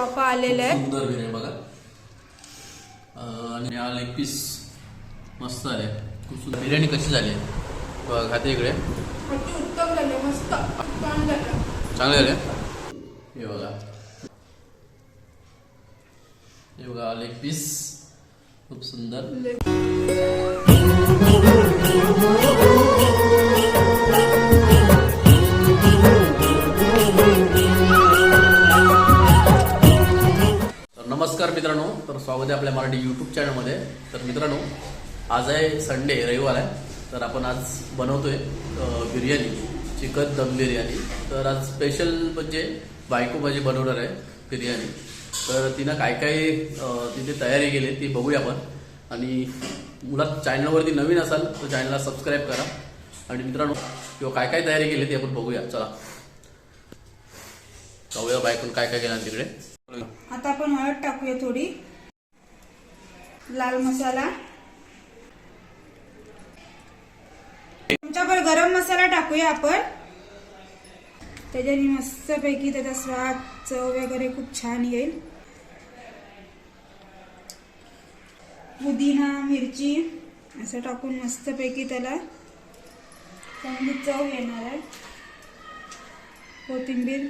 वाफा आलेल्या आहेत. सुंदर बिर्याणी बघा. अं, आणि हा लेग पीस मस्त आले खूप सुंदर. बिर्याणी कशी झाली? बघा खाते इकडे. अति उत्तम झाले मस्त. छान झालं. चांगले झाले. हे बघा. हे बघा लेग पीस खूप सुंदर. स्वागत आहे आपल्या मराठी यूट्यूब चॅनलमध्ये तर मित्रांनो आज आहे संडे रविवार आहे. तर आपण आज बनवतोय बिर्याणी चिकन दम बिर्याणी. तर आज स्पेशल म्हणजे बायको माझी बनवणार आहे बिर्याणी. तर तिनं काय काय तिथे तयारी केली ती बघूया आपण. आणि मुलात चॅनलवरती नवीन असाल तर चॅनलला सबस्क्राईब करा. आणि मित्रांनो किंवा काय काय तयारी केली ती आपण बघूया. चला. जाऊया बायकून काय काय केलं तिकडे. आता आपण हळद टाकूया थोडी. लाल मसाला. तुमच्यावर गरम मसाला टाकूया आपण. त्याच्याने मस्तपैकी त्याचा स्वाद चव वगैरे खूप छान येईल. पुदिना मिरची असं टाकून मस्तपैकी त्याला. चांगली चव येणार आहे. कोथिंबीर.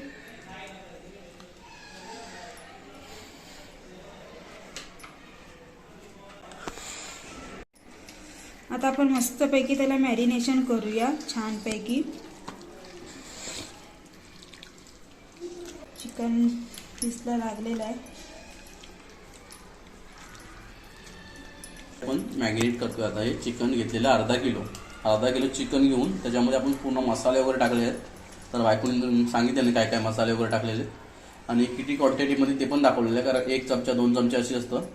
आता आपण मस्तपैकी त्याला मॅरिनेशन करूया छानपैकी. चिकन पीसला लागलेलं आहे. आपण मॅगिनेट करतोय आता. हे चिकन घेतलेलं अर्धा किलो. अर्धा किलो चिकन घेऊन त्याच्यामध्ये आपण पूर्ण मसाले वगैरे टाकले आहेत. तर बायकोने सांगितले काय काय मसाले वगैरे टाकलेले आहेत. आणि किती क्वांटिटीमध्ये ते पण दाखवलेलं आहे. कारण एक चमचा दोन चमचे अशी असतं.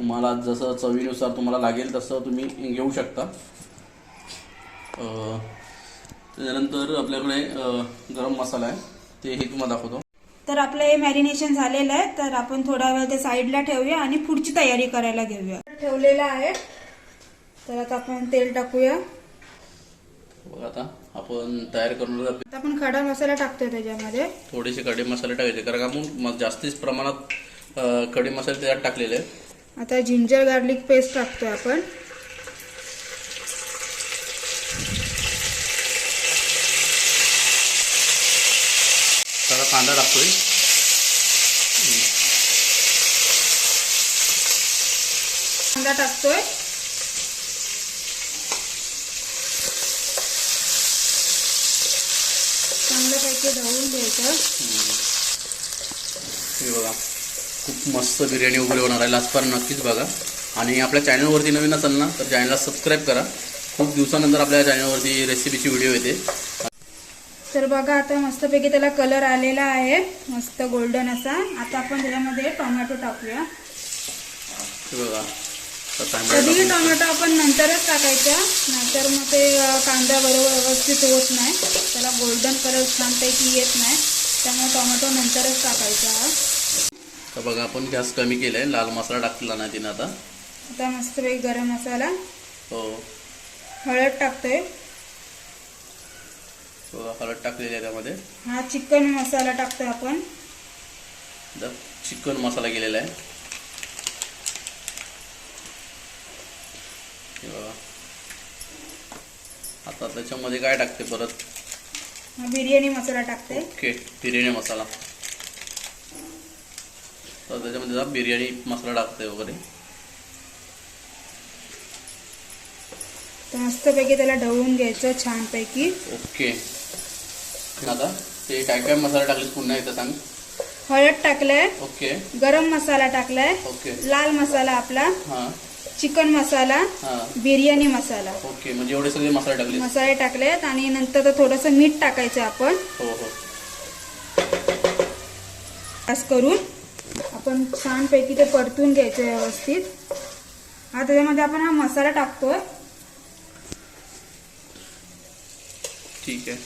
तुम्हाला जसं चवीनुसार तुम्हाला लागेल तसं तुम्ही घेऊ शकता. अं, त्याच्यानंतर आपल्याकडे गरम मसाला आहे. ते हे तुम्हाला दाखवतो. तर आपलं हे मॅरिनेशन झालेलं आहे. तर आपण थोडा वेळ ते साईडला ठेवूया आणि पुढची तयारी करायला घेऊया. ठेवलेलं आहे. तर आता आपण तेल टाकूया. बघा आता आपण तयार करून आपण खडा मसाला टाकतोय त्याच्यामध्ये. थोडेसे खडे मसाले टाकायचे. कारण का आपण जास्तीच प्रमाणात खडे मसाले त्याच्यात टाकलेले आहेत. आता जिंजर गार्लिक पेस्ट टाकतोय आपण. कांदा टाकतोय. कांदा टाकतोय. चांगल्यापैकी ढवळून घ्यायचं. हे बघा. खूप मस्त बिर्याणी वगैरे होणार आहे. लास्ट नक्कीच बघा. आणि आपल्या चॅनलवरती नवीन असाल ना तर चॅनलला सबस्क्राईब करा. खूप दिवसानंतर आपल्या चॅनलवरती रेसिपीची व्हिडिओ येते. तर बघा आता मस्तपैकी त्याला कलर आलेला आहे. मस्त गोल्डन असा. आता आपण त्याच्यामध्ये टोमॅटो टाकूया. कधीही टोमॅटो आपण नंतरच टाकायचा. नाहीतर मग ते कांदा बरोबर व्यवस्थित होत नाही. त्याला गोल्डन कलर छानपैकी येत नाही. त्यामुळे टोमॅटो नंतरच टाकायचा. तर बघा आपण गॅस कमी केलाय. लाल मसाला टाकलेला नाही तिनं आता. आता मस्तपैकी गरम मसाला. हो. हळद टाकतोय. बघा हळद टाकलेली आहे त्यामध्ये. हा चिकन मसाला टाकतोय आपण. चिकन मसाला केलेला आहे. हे आता त्याच्यामध्ये काय टाकते परत? हा बिर्याणी मसाला टाकते ओके बिर्याणी मसाला. तर त्याच्यामध्ये जा बिर्याणी मसाला टाकते वगैरे. तर मस्तपैकी त्याला ढवळून घ्यायचं छानपैकी. ओके. आता ते काय काय मसाला टाकले पुन्हा एकदा सांग. हळद टाकलाय. ओके. गरम मसाला टाकलाय. ओके. लाल मसाला आपला. हां. चिकन मसाला. हां. बिर्याणी मसाला. ओके. म्हणजे एवढे सगळे मसाले टाकले मसाले टाकलेत आणि नंतर तर थोडंसं मीठ टाकायचं आपण. हो हो. करून. आपण छानपैकी ते परतून घ्यायचं व्यवस्थित. आता त्याच्यामध्ये आपण हा मसाला टाकतोय. ठीक आहे.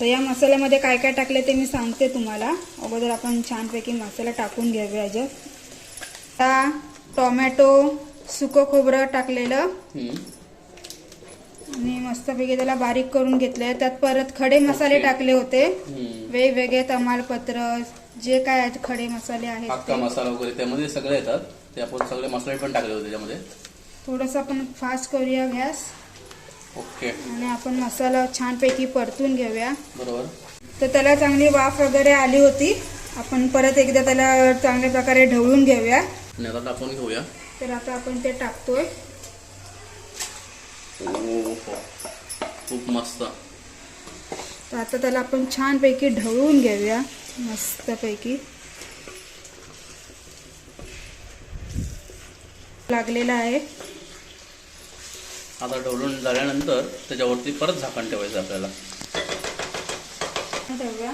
तर या मसाल्यामध्ये काय काय टाकले ते मी सांगते तुम्हाला. अगोदर आपण छानपैकी मसाला टाकून घेऊया याच्यात आता टोमॅटो सुकं खोबरं टाकलेलं. आणि मस्तपैकी त्याला बारीक करून घेतलंय. त्यात परत खडे मसाले. टाकले होते. वेगवेगळे तमालपत्र जे काय आहेत खडे मसाले आहेत अख्खा ते मसाला वगैरे त्यामध्ये सगळे येतात. ते आपण सगळे मसाले पण टाकले होते त्याच्यामध्ये थोडंसं आपण फास्ट करूया गॅस. ओके. आणि आपण मसाला छानपैकी परतून घेऊया. बरोबर. तर त्याला चांगली वाफ वगैरे आली होती. आपण परत एकदा त्याला चांगल्या प्रकारे ढवळून घेऊया. आणि आता टाकून घेऊया. तर आता आपण ते टाकतोय. ओहो. खूप मस्त. तर आता त्याला आपण छानपैकी ढवळून घेऊया. मस्तपैकी. लागलेला आहे. आता ढवळून झाल्यानंतर त्याच्यावरती परत झाकण ठेवायचं आपल्याला. ठेवूया.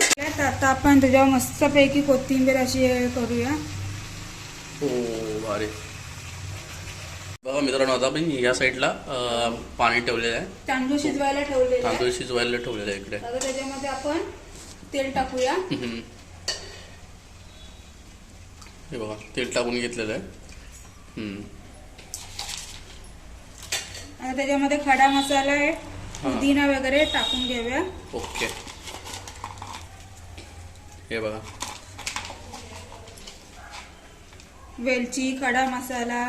तर आता आपण त्याच्यावर मस्तपैकी कोथिंबीर अशी हे करूया. हो भारी. बघा मित्रांनो आता आपण या साईडला पाणी ठेवलेलं आहे. तांदूळ शिजवायला ठेवलेले तांदूळ शिजवायला ठेवलेलं आहे इकडे. आता त्याच्यामध्ये आपण तेल टाकूया. हे बघा तेल टाकून घेतलेलं आहे. आता त्याच्यामध्ये खडा मसाला आहे पुदिना वगैरे टाकून घेऊया. ओके. हे बघा. वेलची खडा मसाला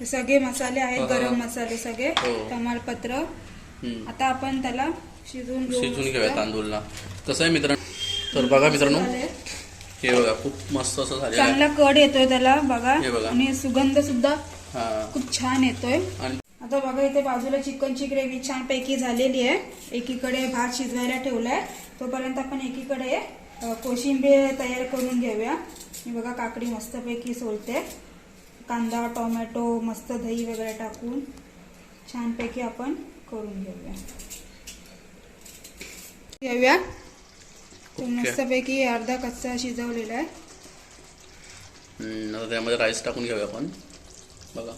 ते सगळे मसाले आहेत हा, हा. गरम मसाले सगळे हो. तमालपत्र. आता आपण त्याला शिजवून शिजून घेऊया. तांदूळला कसं आहे मित्रांनो तर बघा मित्रांनो. हे बघा खूप मस्त असं आहे चांगला कड येतोय त्याला बघा हे. आणि सुगंध सुद्धा हा खूप छान येतोय आता बघा इथे बाजूला चिकनची ग्रेव्ही छान पैकी झालेली आहे एकीकडे भात शिजवायला ठेवलाय तोपर्यंत आपण एकीकडे कोशिंबीर तयार करून घेऊया ही बघा काकडी मस्तपैकी सोलते कांदा टोमॅटो मस्त दही वगैरे टाकून छानपैकी आपण करून घेऊया. घेऊया. मस्तपैकी अर्धा कच्चा शिजवलेला आहे. आता त्यामध्ये राईस टाकून घेऊया आपण. बघा.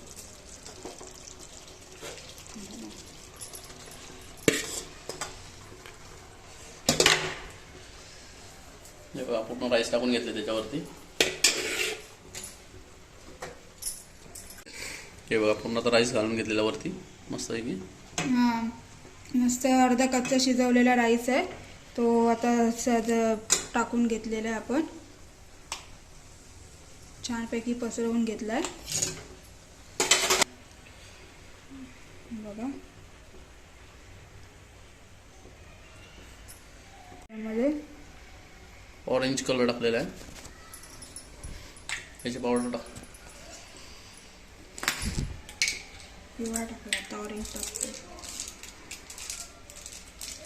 बघा पूर्ण राईस टाकून घेतले त्याच्यावरती. हे बघा पूर्ण आता राईस घालून घेतलेला वरती. मस्त आहे की हा मस्त अर्धा कच्चा शिजवलेला राईस आहे. तो आता सज टाकून घेतलेला आहे आपण. छानपैकी पसरवून घेतलाय. बघा. त्यामध्ये ऑरेंज कलर टाकलेला आहे. याची पावडर टाक पिवळा टाकला आता ऑरेंज टाकतो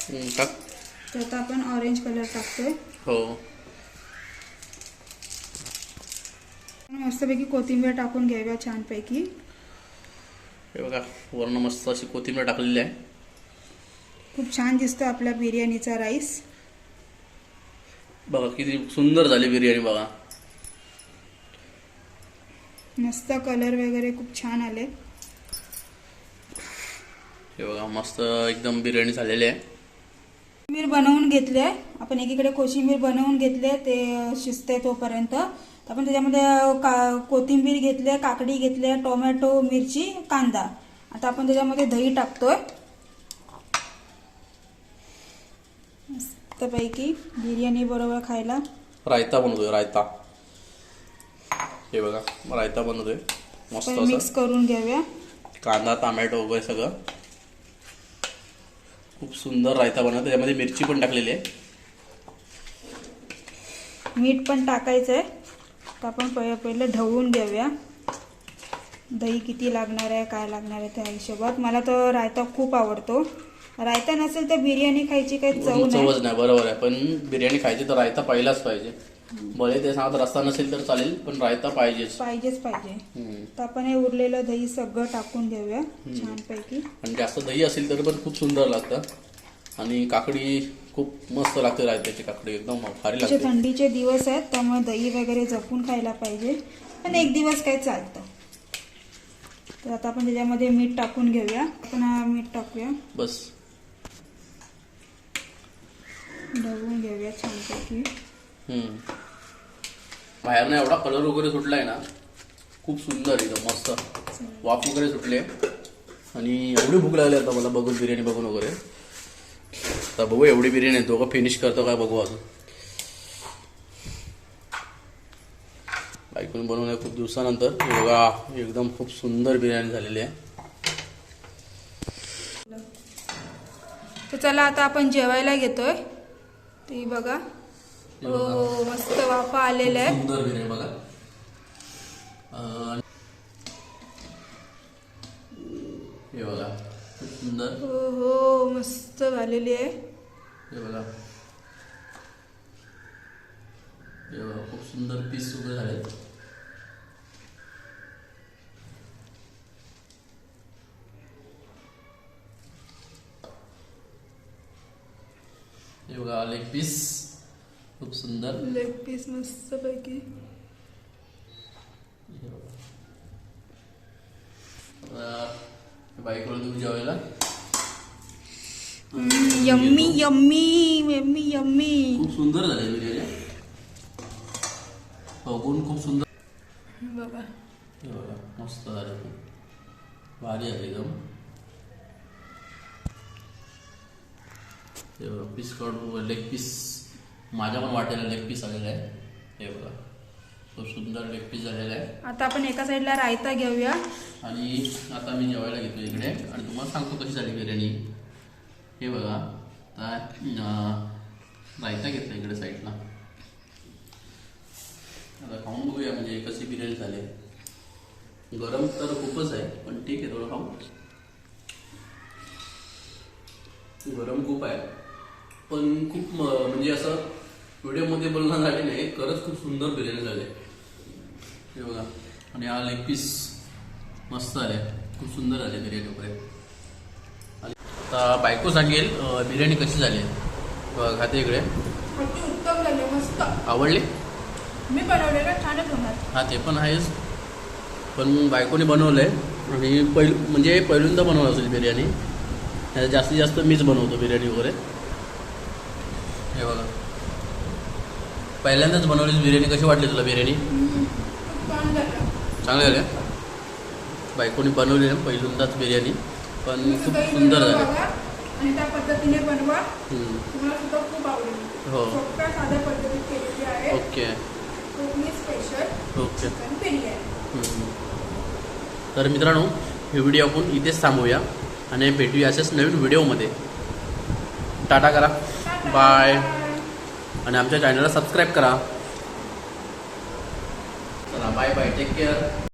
हम्म, टाक तर आता आपण ऑरेंज कलर टाकतोय हो मस्तपैकी कोथिंबीर टाकून घ्याव्या छानपैकी हे बघा वर्ण मस्त अशी कोथिंबीर टाकलेली आहे खूप छान दिसतो आपला बिर्याणीचा राईस बघा किती सुंदर झाली बिर्याणी बघा मस्त कलर वगैरे खूप छान आले हे बघा मस्त एकदम बिर्याणी झालेली आहे. कोशिंबीर बनवून घेतले आपण एकीकडे कोशिंबीर बनवून घेतले ते शिजते तोपर्यंत. आपण त्याच्यामध्ये का कोथिंबीर घेतले काकडी घेतले टोमॅटो मिरची कांदा. आता आपण त्याच्यामध्ये दही टाकतोय. मस्तपैकी बिर्याणी बरोबर खायला. रायता बनवतोय रायता. हे बघा रायता बनवतोय. मस्त मिक्स करून घेऊया. कांदा टोमॅटो वगैरे सगळं. खूप सुंदर रायता बनवतो त्याच्यामध्ये मिरची पण टाकलेली आहे. मीठ पण टाकायचं आहे तर आपण पहि पहिलं ढवळून घेऊया. दही किती लागणार आहे काय लागणार आहे त्या हिशोबात. मला तर रायता खूप आवडतो. रायता नसेल तर बिर्याणी खायची काही चव नाही बरोबर आहे. पण बिर्याणी खायची तर रायता पहिलाच पाहिजे. भले ते सांगत रस्ता नसेल तर चालेल पण रायता पाहिजेच. पाहिजेच पाहिजे. तर आपण हे उरलेलं दही सगळं टाकून घेऊया छानपैकी. आणि जास्त दही असेल तर पण खूप सुंदर लागतं. आणि काकडी खूप मस्त लागते रायत्याची काकडी एकदम भारी लागते. थंडीचे दिवस आहेत त्यामुळे दही वगैरे जपून खायला पाहिजे. पण एक दिवस काय चालतं. तर आता आपण त्याच्यामध्ये मीठ टाकून घेऊया. आपण मीठ टाकूया. बस. ढवळून घेऊया छानपैकी. बाहेरनं एवढा कलर वगैरे सुटलाय ना खूप सुंदर एकदम मस्त. वाफ वगैरे सुटले. आणि एवढी भूक लागली आता मला बघून बिर्याणी बघून वगैरे. तर बघू एवढी बिर्याणी आहे दोघं फिनिश करतो काय बघू अजून. बायकोने बनवलं खूप दिवसानंतर. बघा एकदम खूप सुंदर बिर्याणी झालेली आहे. तर चला आता आपण जेवायला घेतोय. ती बघा. हे मस्त वाफा आलेला आहे सुंदर बिर्याणी बघा. हे बघा सुंदर. हो हो मस्त झालेली आहे. हे बघा. हे बघा खूप सुंदर पीस उभे झालेत हे बघा लेग पीस खूप सुंदर. लेग पीस मस्त पैकी बाईकवर तुम्ही जेवायला? Yummy yummy yummy yummy. खूप सुंदर झाले बिर्याणी बघून खूप सुंदर. बघा. मस्त झाले भारी आहे एकदम. पीस काढून लेग पीस माझ्या पण वाटेला लेग पीस आलेला आहे. हे बघा. खूप सुंदर लेग पीस झालेला आहे. आता आपण एका साईडला रायता घेऊया. आणि आता मी जेवायला घेतो इकडे. आणि तुम्हाला सांगतो कशी झाली बिर्याणी. हे बघा. आता रायता घेतला इकडे साईडला आता खाऊन बघूया म्हणजे कशी बिर्याणी झाली. गरम तर खूपच आहे पण ठीक आहे थोडं खाऊ. गरम खूप आहे. पण खूप म्हणजे असं व्हिडिओमध्ये बोलणं झाले नाही खरंच खूप सुंदर बिर्याणी झाली. हे बघा आणि हा लेग पीस मस्त आले खूप सुंदर झाले बिर्याणी वगैरे. आता बायको सांगेल बिर्याणी कशी झाली. बघा खाते इकडे. उत्तम झाले मस्त. आवडली? मी बनवलेलं छानच होणार. हा ते पण आहेच. पण बायकोने बनवलंय. आणि पहिल म्हणजे पहिल्यांदा बनवलं असेल बिर्याणी. जास्तीत जास्त मीच बनवतो बिर्याणी वगैरे. हे बघा. पहिल्यांदाच बनवली बिर्याणी कशी वाटली तुला बिर्याणी? चांगली झाली? बायकोने बनवली ना पहिल्यांदाच बिर्याणी. पण खूप सुंदर झाली. त्या पद्धतीने बनवा. खूप आवडेल. हो. सोप्या साध्या पद्धतीत केलेली आहे. ओके. Special okay. तर मित्रांनो हे व्हिडिओ आपण इथेच थांबूया आणि भेटूया असेच नवीन व्हिडिओमध्ये. टाटा करा. बाय. आणि आमच्या चॅनलला सबस्क्राईब करा. चला बाय बाय टेक केअर